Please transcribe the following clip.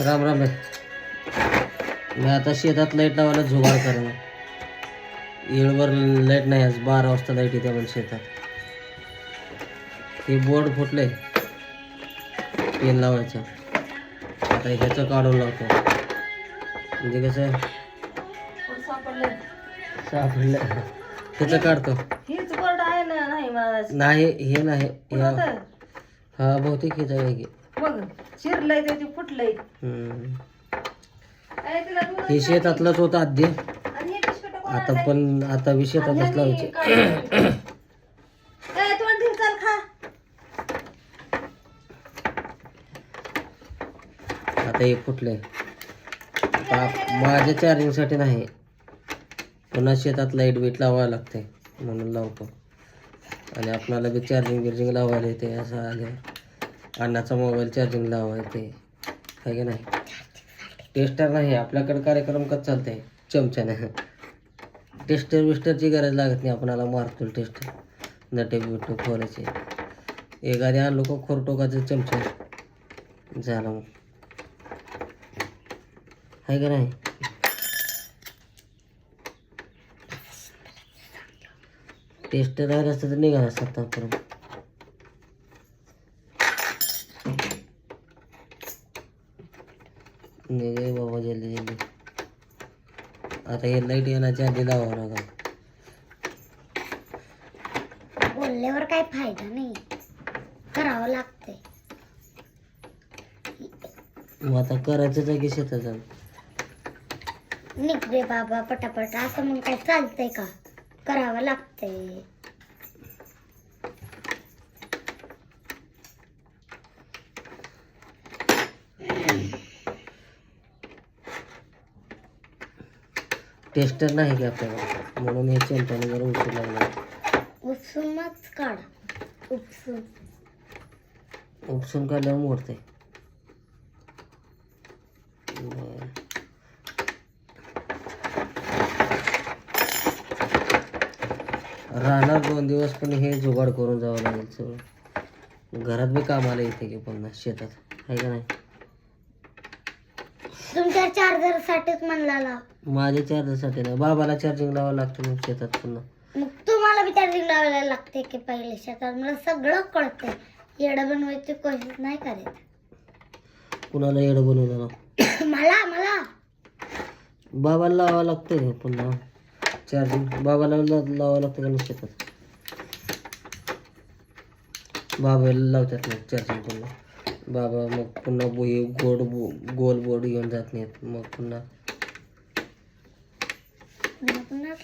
राम राम बाई मी आता शेतात लाइट लावायला जुगाड करणार. येळभर लाइट नाही आज बारा वाजता लाइट येते पण शेतात. हे बोर्ड फुटले. पेन लावायचं. आता ह्याचं काढून लावतो. म्हणजे कसं? सापडलं सापडलं ह्याचं काढतो नाही हे नाही? हा बहुतेक हेच आहे की. ते ते फुटलंय. हम्म. काय तिला दूध हे शेतातलंच होतं आधी आणि हे बिस्किटं कोण आता? पण आता आणि. ए, तोंड ठेव, चल खा. आता हे फुटले आता माझ्या चार्जिंगसाठी नाही. पुन्हा शेतात लाइट बीट लावायला लागते म्हणून लावतो. आणि आपणाला बी चार्जिंग बिर्जिंग लावायला येते असं आल्यावर अण्णाचा मोबाईल चार्जिंग लावायचे येते आहे की नाही? टेस्टर नाही आपल्याकडे कार्यक्रम कसं चालतंय? चमच्याने टेस्टर बिस्टरची गरज लागत नाही आपणाला मारतो टेस्टर नटे बिटू खोलायचे. एखादी आणलो का खोरटोकाचं चमचे. झालं मग. आहे का नाही? टेस्टर राहिलं असतं तर निघाला असतं निघे बाबा जल्दी जल्दी. आता हे लाइट येण्याच्या आधी लावावं लागेल बोलल्यावर काही फायदा नाही. करावं लागतंय. मग आता करायचं जागी शेतात जाऊन? निघ रे बाबा पटापट. असं मग काय चालतंय का? करावं लागतंय. टेस्टर नाही की आपल्याला. म्हणून हे चमच्याने जरा उशीर लागला. उपसूनच काढ. उपसून. उपसून काढल्यावर मोडते. राहणार दोन दिवस पण हे जुगाड करून जावं लागेल सगळं. घरात बी कामाला येते की पुन्हा शेतात. आहे का नाही? तुमच्या चार्जर साठीच म्हणला लाव माझ्या चार्जरसाठी नाही बाबाला चार्जिंग लावावं लागतं मग शेतात पुन्हा. मग तुम्हाला बी चार्जिंग लावायला लागते की पहिले शेतात? मला सगळं कळतंय. येडं बनवायची कोशिश नाही करायचं कुणाला येडं बनवलं मला मला. बाबाला लावावं लागतं हे पुन्हा. चार्जिंग बाबाला ला- लावावं लागतं का नाही शेतात? बाबाला लावतात मग चार्जिंग पुन्हा. बाबा मग पुन्हा बो- हे गोड बो- गोल बोर्ड घेऊन जात नाहीत. मग पुन्हा पुन्हा